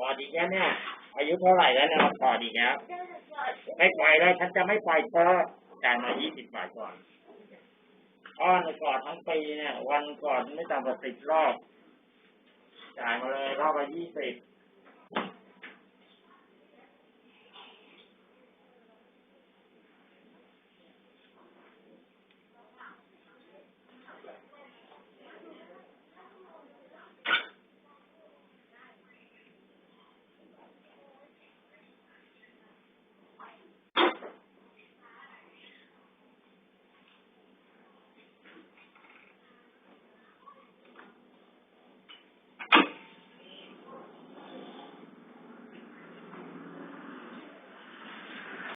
ว่าดีแล้วเนี่ยอายุเท่าไหร่แล้วเนี่ยมากอดีแล้วไม่ปล่อยเลยฉันจะไม่ปล่อยเธอจ่ายมายี่สิบบาทก่อนอ้อนกอดทั้งปีเนี่ย วันก่อนไม่ต่ำกว่าสิบรอบจ่ายมาเลยรอบละยี่สิบ